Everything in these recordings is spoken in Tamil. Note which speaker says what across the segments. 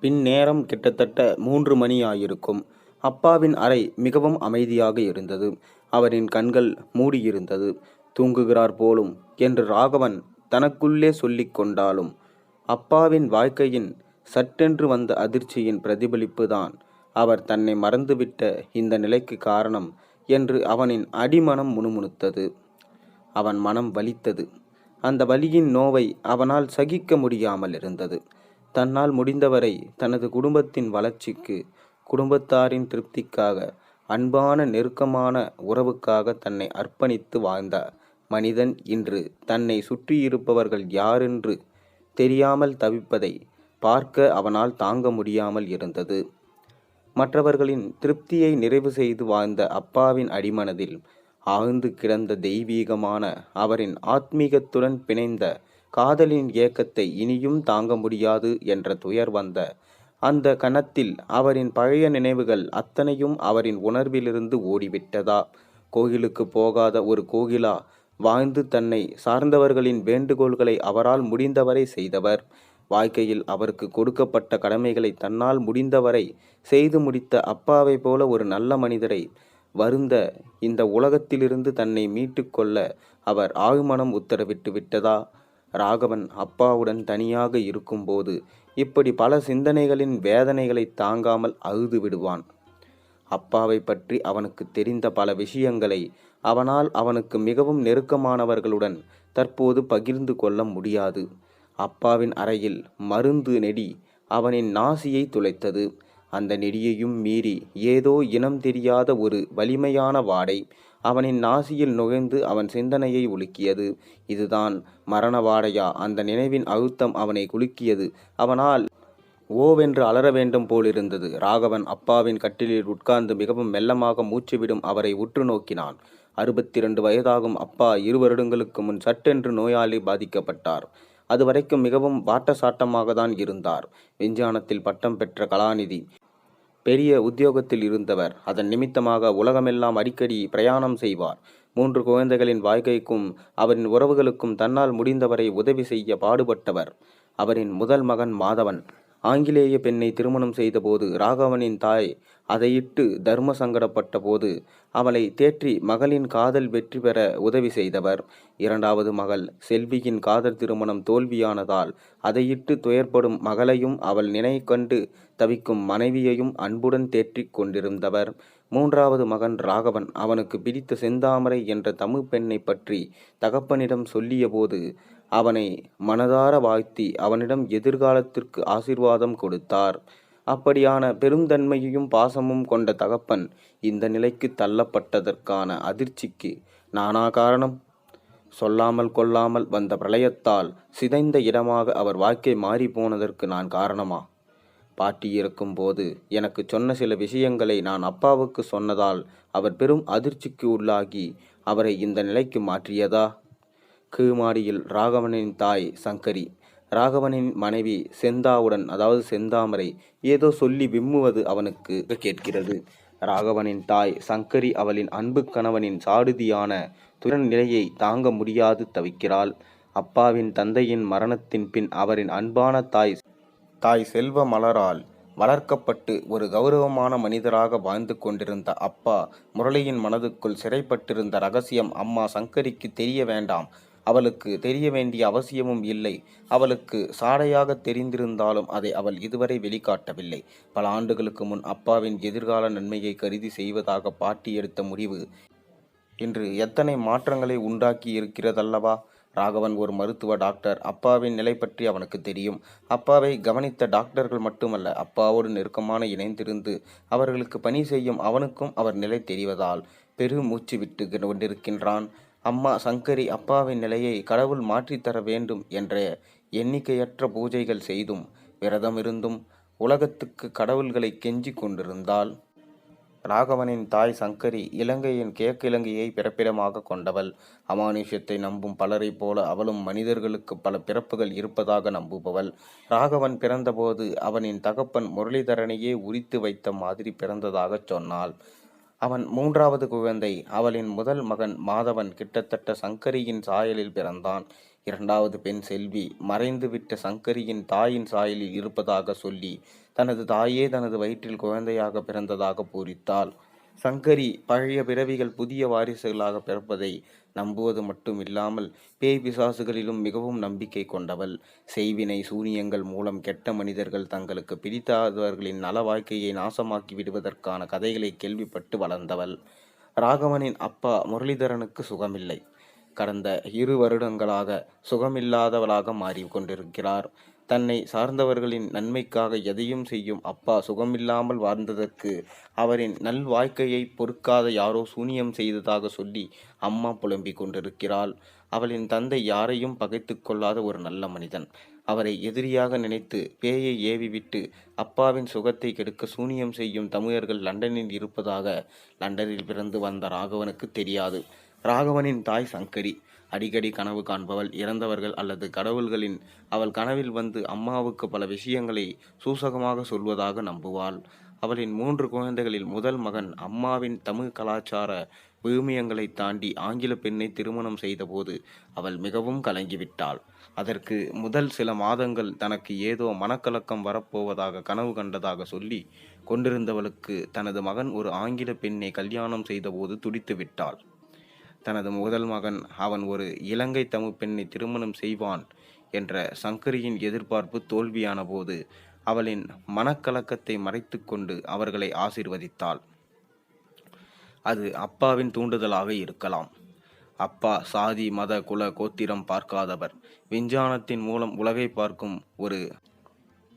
Speaker 1: பின் நேரம் கிட்டத்தட்ட மூன்று மணி ஆயிருக்கும் அப்பாவின் அறை மிகவும் அமைதியாக இருந்தது. அவரின் கண்கள் மூடியிருந்தது. தூங்குகிறார் போலும் என்று ராகவன் தனக்குள்ளே சொல்லிக் கொண்டாலும் அப்பாவின் வாழ்க்கையின் சட்டென்று வந்த அதிர்ச்சியின் பிரதிபலிப்புதான் அவர் தன்னை மறந்துவிட்ட இந்த நிலைக்கு காரணம் என்று அவனின் அடிமனம் முணுமுணுத்தது. அவன் மனம் வலித்தது. அந்த வலியின் நோவை அவனால் சகிக்க முடியாமல் இருந்தது. தன்னால் முடிந்தவரை தனது குடும்பத்தின் வளர்ச்சிக்கு குடும்பத்தாரின் திருப்திக்காக அன்பான நெருக்கமான உறவுக்காக தன்னை அர்ப்பணித்து வாழ்ந்த மனிதன் இன்று தன்னை சுற்றியிருப்பவர்கள் யாரென்று தெரியாமல் தவிப்பதை பார்க்க அவனால் தாங்க முடியாமல் இருந்தது. மற்றவர்களின் திருப்தியை நிறைவு செய்து வாழ்ந்த அப்பாவின் அடிமனதில் ஆழ்ந்து கிடந்த தெய்வீகமான அவரின் ஆத்மீகத்துடன் பிணைந்த காதலின் ஏக்கத்தை இனியும் தாங்க முடியாது என்ற துயர் வந்த அந்த கணத்தில் அவரின் பழைய நினைவுகள் அத்தனையும் அவரின் உணர்விலிருந்து ஓடிவிட்டதா? கோயிலுக்கு போகாத ஒரு கோகிலா வாழ்ந்து தன்னை சார்ந்தவர்களின் வேண்டுகோள்களை அவரால் முடிந்தவரை செய்தவர். வாழ்க்கையில் அவருக்கு கொடுக்கப்பட்ட கடமைகளை தன்னால் முடிந்தவரை செய்து முடித்த அப்பாவை போல ஒரு நல்ல மனிதரை வருந்த இந்த உலகத்திலிருந்து தன்னை மீட்டுக்கொள்ள அவர் ஆழ்மனம் உத்தரவிட்டு விட்டதா? ராகவன் அப்பாவுடன் தனியாக இருக்கும்போது இப்படி பல சிந்தனைகளின் வேதனைகளை தாங்காமல் அழுது விடுவான். அப்பாவை பற்றி அவனுக்கு தெரிந்த பல விஷயங்களை அவனால் அவனுக்கு மிகவும் நெருக்கமானவர்களுடன் தற்போது பகிர்ந்து கொள்ள முடியாது. அப்பாவின் அறையில் மருந்து நெடி அவனின் நாசியை துளைத்தது. அந்த நெடியையும் மீறி ஏதோ இனம் தெரியாத ஒரு வலிமையான வாடை அவனின் நாசியில் நுழைந்து அவன் சிந்தனையை உலுக்கியது. இதுதான் மரண வாடையா? அந்த நினைவின் அழுத்தம் அவனை குலுக்கியது. அவனால் ஓவென்று அலற வேண்டும் போலிருந்தது. ராகவன் அப்பாவின் கட்டிலில் உட்கார்ந்து மிகவும் மெல்லமாக மூச்சுவிடும் அவரை உற்று நோக்கினான். அறுபத்தி இரண்டு வயதாகும் அப்பா இரு வருடங்களுக்கு முன் சட்டென்று நோயாளி பாதிக்கப்பட்டார். அதுவரைக்கும் மிகவும் வாட்டசாட்டமாக தான் இருந்தார். விஞ்ஞானத்தில் பட்டம் பெற்ற கலாநிதி. பெரிய உத்தியோகத்தில் இருந்தவர். அதன் நிமித்தமாக உலகமெல்லாம் அடிக்கடி பிரயாணம் செய்வார். மூன்று குழந்தைகளின் வாழ்க்கைக்கும் அவரின் உறவுகளுக்கும் தன்னால் முடிந்தவரை உதவி செய்ய பாடுபட்டவர். அவரின் முதல் மகன் மாதவன். ஆங்கிலேய பெண்ணை திருமணம் செய்தபோது ராகவனின் தாய் அதையிட்டு தர்ம சங்கடப்பட்ட போது அவளை தேற்றி மகளின் காதல் வெற்றி பெற உதவி செய்தவர். இரண்டாவது மகள் செல்வியின் காதல் திருமணம் தோல்வியானதால் அதையிட்டு துயர்படும் மகளையும் அவள் நினை கண்டு தவிக்கும் மனைவியையும் அன்புடன் தேற்றிக் கொண்டிருந்தவர். மூன்றாவது மகன் ராகவன் அவனுக்கு பிடித்த செந்தாமரை என்ற தமிழ் பெண்ணை பற்றி தகப்பனிடம் சொல்லியபோது அவனை மனதார வாழ்த்தி அவனிடம் எதிர்காலத்திற்கு ஆசிர்வாதம் கொடுத்தார். அப்படியான பெருந்தன்மையையும் பாசமும் கொண்ட தகப்பன் இந்த நிலைக்கு தள்ளப்பட்டதற்கான அதிர்ச்சிக்கு நானா காரணம்? சொல்லாமல் கொள்ளாமல் வந்த பிரளயத்தால் சிதைந்த இடமாக அவர் வாழ்க்கை மாறி போனதற்கு நான் காரணமா? பாட்டி இருக்கும்போது எனக்கு சொன்ன சில விஷயங்களை நான் அப்பாவுக்கு சொன்னதால் அவர் பெரும் அதிர்ச்சிக்கு உள்ளாகி அவரை இந்த நிலைக்கு மாற்றியதா? கீழ்மாடியில் ராகவனின் தாய் சங்கரி. ராகவனின் மனைவி செந்தாவுடன் அதாவது செந்தாமரை ஏதோ சொல்லி விம்முவது அவனுக்கு கேட்கிறது. ராகவனின் தாய் சங்கரி அவளின் அன்பு கணவனின் சாடுதியான துறன் நிலையை தாங்க முடியாது தவிக்கிறாள். அப்பாவின் தந்தையின் மரணத்தின் பின் அவரின் அன்பான தாய் தாய் செல்வ மலரால் வளர்க்கப்பட்டு ஒரு கௌரவமான மனிதராக வாழ்ந்து கொண்டிருந்த அப்பா முரளியின் மனதுக்குள் சிறைப்பட்டிருந்த ரகசியம் அம்மா சங்கரிக்கு தெரிய வேண்டாம். அவளுக்கு தெரிய வேண்டிய அவசியமும் இல்லை. அவளுக்கு சாடையாக தெரிந்திருந்தாலும் அதை அவள் இதுவரை வெளிக்காட்டவில்லை. பல ஆண்டுகளுக்கு முன் அப்பாவின் எதிர்கால நன்மையை கருதி செய்வதாக பாட்டி எடுத்த முடிவு. இன்று எத்தனை மாற்றங்களை உண்டாக்கி இருக்கிறதல்லவா ராகவன் ஒரு மருத்துவ டாக்டர். அப்பாவின் நிலை பற்றி அவனுக்கு தெரியும். அப்பாவை கவனித்த டாக்டர்கள் மட்டுமல்ல அப்பாவோடு நெருக்கமான இணைந்திருந்து அவர்களுக்கு பணி செய்யும் அவனுக்கும் அவர் நிலை தெரிவதால் பெரு மூச்சு விட்டு கொண்டிருக்கின்றான். அம்மா சங்கரி அப்பாவின் நிலையை கடவுள் மாற்றித்தர வேண்டும் என்ற எண்ணிக்கையற்ற பூஜைகள் செய்தும் விரதம் இருந்தும் உலகத்துக்கு கடவுள்களை கெஞ்சி கொண்டிருந்தாள். ராகவனின் தாய் சங்கரி இலங்கையின் கிழக்கிழங்கையை பிறப்பிடமாக கொண்டவள். அமானுஷ்யத்தை நம்பும் பலரைப் போல அவளும் மனிதர்களுக்கு பல பிறப்புகள் இருப்பதாக நம்புபவள். ராகவன் பிறந்தபோது அவனின் தகப்பன் முரளிதரனையே உரித்து வைத்த மாதிரி பிறந்ததாகச் சொன்னாள். அவன் மூன்றாவது குழந்தை. அவளின் முதல் மகன் மாதவன் கிட்டத்தட்ட சங்கரியின் சாயலில் பிறந்தான். இரண்டாவது பெண் செல்வி மறைந்துவிட்ட சங்கரியின் தாயின் சாயலில் இருப்பதாக சொல்லி தனது தாயே தனது வயிற்றில் குழந்தையாக பிறந்ததாக பூரித்தாள். சங்கரி பழைய பிறவிகள் புதிய வாரிசுகளாக பிறப்பதை நம்புவது மட்டும் இல்லாமல் பேய் பிசாசுகளிலும் மிகவும் நம்பிக்கை கொண்டவள். செய்வினை சூனியங்கள் மூலம் கெட்ட மனிதர்கள் தங்களுக்கு பிடித்தாதவர்களின் நல வாழ்க்கையை நாசமாக்கி விடுவதற்கான கதைகளை கேள்விப்பட்டு வளர்ந்தவள். ராகவனின் அப்பா முரளிதரனுக்கு சுகமில்லை. கடந்த இரு வருடங்களாக சுகமில்லாதவளாக மாறிக்கொண்டிருக்கிறார். தன்னை சார்ந்தவர்களின் நன்மைக்காக எதையும் செய்யும் அப்பா சுகமில்லாமல் வாழ்ந்ததற்கு அவரின் நல்வாழ்க்கையை பொறுக்காத யாரோ சூனியம் செய்ததாக சொல்லி அம்மா புலம்பிக் கொண்டிருக்கிறாள். அவளின் தந்தை யாரையும் பகைத்து கொள்ளாத ஒரு நல்ல மனிதன். அவரை எதிரியாக நினைத்து பேயை ஏவிவிட்டு அப்பாவின் சுகத்தை கெடுக்க சூனியம் செய்யும் தமிழர்கள் லண்டனில் இருப்பதாக லண்டனில் பிறந்து வந்த ராகவனுக்கு தெரியாது. ராகவனின் தாய் சங்கரி. அடிக்கடி கனவு காண்பவள் இறந்தவர்கள் அல்லது கடவுள்களின் அவள் கனவில் வந்து அம்மாவுக்கு பல விஷயங்களை சூசகமாக சொல்வதாக நம்புவாள். அவளின் மூன்று குழந்தைகளில் முதல் மகன் அம்மாவின் தமிழ் கலாச்சார விழுமியங்களை தாண்டி ஆங்கில பெண்ணை திருமணம் செய்தபோது அவள் மிகவும் கலங்கிவிட்டாள். அதற்கு முதல் சில மாதங்கள் தனக்கு ஏதோ மனக்கலக்கம் வரப்போவதாக கனவு கண்டதாக சொல்லி கொண்டிருந்தவளுக்கு தனது மகன் ஒரு ஆங்கில பெண்ணை கல்யாணம் செய்தபோது துடித்து விட்டாள் தனது முதல் மகன் அவன் ஒரு இலங்கை தமிழ் பெண்ணை திருமணம் செய்வான் என்ற சங்கரியின் எதிர்பார்ப்பு தோல்வியான போது அவளின் மனக்கலக்கத்தை மறைத்துக்கொண்டு அவர்களை ஆசிர்வதித்தாள். அது அப்பாவின் தூண்டுதலாக இருக்கலாம். அப்பா சாதி மத குல கோத்திரம் பார்க்காதவர். விஞ்ஞானத்தின் மூலம் உலகை பார்க்கும் ஒரு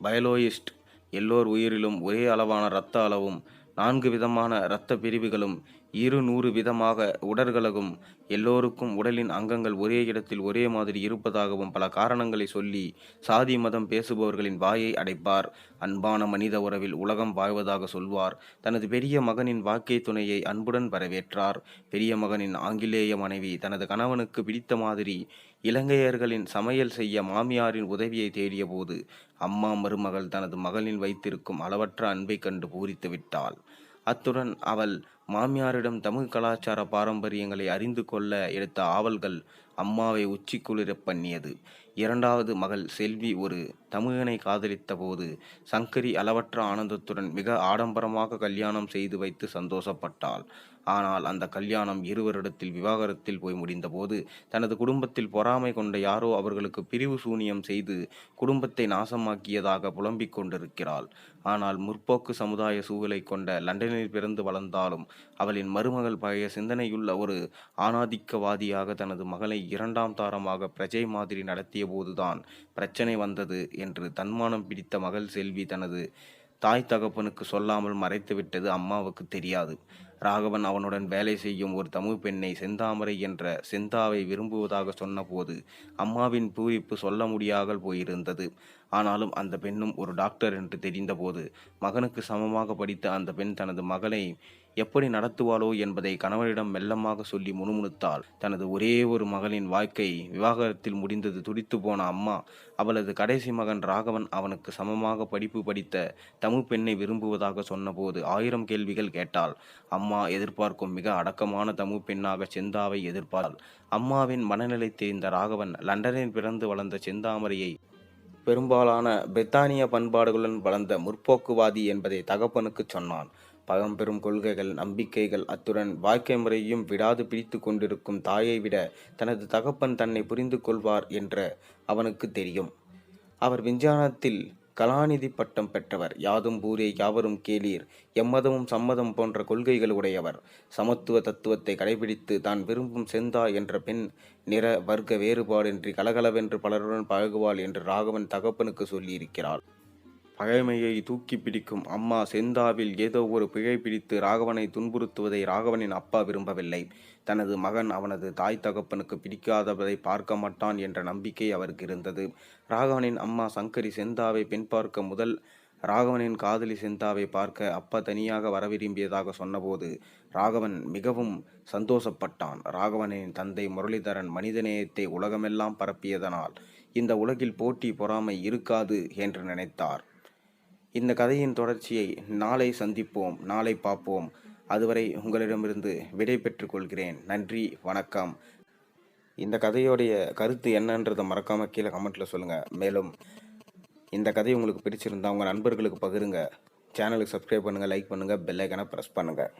Speaker 1: பயோலோயிஸ்ட் எல்லோர் உயிரிலும் ஒரே அளவான இரத்த அளவும் நான்கு விதமான இரத்த பிரிவுகளும் இரு நூறு விதமாக உடற்களவும் எல்லோருக்கும் உடலின் அங்கங்கள் ஒரே இடத்தில் ஒரே மாதிரி இருப்பதாகவும் பல காரணங்களை சொல்லி சாதி மதம் பேசுபவர்களின் வாயை அடைப்பார். அன்பான மனித உறவில் உலகம் வாழ்வதாக சொல்வார். தனது பெரிய மகனின் வாக்கை துணையை அன்புடன் வரவேற்றார். பெரிய மகனின் ஆங்கிலேய மனைவி தனது கணவனுக்கு பிடித்த மாதிரி இலங்கையர்களின் சமையல் செய்ய மாமியாரின் உதவியை தேடிய போது அம்மா மருமகள் தனது மகளின் வைத்திருக்கும் அளவற்ற அன்பை கண்டு பூரித்து விட்டாள். அத்துடன் அவள் மாமியாரிடம் தமிழ் கலாச்சார பாரம்பரியங்களை அறிந்து கொள்ள எடுத்த ஆவல்கள் அம்மாவை உச்சி குளிரப் பண்ணியது. இரண்டாவது மகள் செல்வி ஒரு தமிழனை காதலித்த போது சங்கரி அளவற்ற ஆனந்தத்துடன் மிக ஆடம்பரமாக கல்யாணம் செய்து வைத்து சந்தோஷப்பட்டாள். ஆனால் அந்த கல்யாணம் இரு வருடத்தில் விவாகரத்தில் போய் முடிந்தபோது தனது குடும்பத்தில் பொறாமை கொண்ட யாரோ அவர்களுக்கு பிரிவு சூனியம் செய்து குடும்பத்தை நாசமாக்கியதாக புலம்பிக் கொண்டிருக்கிறாள். ஆனால் முற்போக்கு சமுதாய சூழலை கொண்ட லண்டனில் பிறந்து வளர்ந்தாலும் அவளின் மருமகள் பழைய சிந்தனையுள்ள ஒரு ஆணாதிக்கவாதியாக தனது மகளை இரண்டாம் தாரமாக பிரஜை மாதிரி நடத்திய போதுதான் பிரச்சனை வந்தது என்று தன்மானம் பிடித்த மகள் செல்வி தனது தாய் தகப்பனுக்கு சொல்லாமல் மறைத்துவிட்டது அம்மாவுக்கு தெரியாது. ராகவன் அவனுடன் வேலை செய்யும் ஒரு தமிழ் பெண்ணை செந்தாமரை என்ற செந்தாவை விரும்புவதாக சொன்னபோது அம்மாவின் பூரிப்பு சொல்ல முடியாமல் போயிருந்தது. ஆனாலும் அந்த பெண்ணும் ஒரு டாக்டர் என்று தெரிந்தபோது மகனுக்கு சமமாக படித்த அந்த பெண் தனது மகளை எப்படி நடத்துவாளோ என்பதை கணவனிடம் மெல்லமாக சொல்லி முணுமுணுத்தாள். தனது ஒரே ஒரு மகளின் வாழ்க்கை விவாகரத்தில் முடிந்தது துடித்து போன அம்மா அவளது கடைசி மகன் ராகவன் அவனுக்கு சமமாக படிப்பு படித்த தமிழ் பெண்ணை விரும்புவதாக சொன்னபோது ஆயிரம் கேள்விகள் கேட்டாள். அம்மா எதிர்பார்க்கும் மிக அடக்கமான தமிழ் பெண்ணாக செந்தாவை எதிர்பார்த்தாள் அம்மாவின் மனநிலை தெரிந்த ராகவன் லண்டனில் பிறந்து வளர்ந்த செந்தாமரையை பெரும்பாலான பிரித்தானிய பண்பாடுகளுடன் வளர்ந்த முற்போக்குவாதி என்பதை தகப்பனுக்கு சொன்னான். பழம்பெரும் கொள்கைகள் நம்பிக்கைகள் அத்துடன் வாழ்க்கை முறையும் விடாது பிடித்து கொண்டிருக்கும் தாயை விட தனது தகப்பன் தன்னை புரிந்து கொள்வார் என்ற அவனுக்கு தெரியும். அவர் விஞ்ஞானத்தில் கலாநிதி பட்டம் பெற்றவர். யாதும் ஊரே யாவரும் கேளீர். எம்மதமும் சம்மதம் போன்ற கொள்கைகள் உடையவர். சமத்துவ தத்துவத்தை கடைபிடித்து தான் விரும்பும் செந்தா என்ற பெண் நிற வர்க்க வேறுபாடின்றி கலகலவென்று பலருடன் பழகுவாள் என்று ராகவன் தகப்பனுக்கு சொல்லியிருக்கிறாள். பழைமையை தூக்கி பிடிக்கும் அம்மா செந்தாவில் ஏதோ ஒரு பிழை பிடித்து ராகவனை துன்புறுத்துவதை ராகவனின் அப்பா விரும்பவில்லை. தனது மகன் அவனது தாய் தகப்பனுக்கு பிடிக்காதவதை பார்க்க மாட்டான் என்ற நம்பிக்கை அவருக்கு இருந்தது. ராகவனின் அம்மா சங்கரி செந்தாவை பெண் பார்க்க முதல் ராகவனின் காதலி செந்தாவை பார்க்க அப்பா தனியாக வர விரும்பியதாக சொன்னபோது ராகவன் மிகவும் சந்தோஷப்பட்டான். ராகவனின் தந்தை முரளிதரன் மனிதநேயத்தை உலகமெல்லாம் பரப்பியதனால் இந்த உலகில் போட்டி பொறாமை இருக்காது என்று நினைத்தார். இந்த கதையின் தொடர்ச்சியை நாளை சந்திப்போம் நாளை பார்ப்போம். அதுவரை உங்களிடமிருந்து விடை பெற்றுக்கொள்கிறேன். நன்றி வணக்கம். இந்த கதையோடைய கருத்து என்னன்றதை மறக்காமல் கீழே கமெண்ட்டில் சொல்லுங்கள் மேலும் இந்த கதை உங்களுக்கு பிடிச்சிருந்தா உங்கள் நண்பர்களுக்கு பகிருங்க. சேனலுக்கு சப்ஸ்கிரைப் பண்ணுங்கள் லைக் பண்ணுங்கள் பெல்லைக்கனை ப்ரெஸ் பண்ணுங்கள்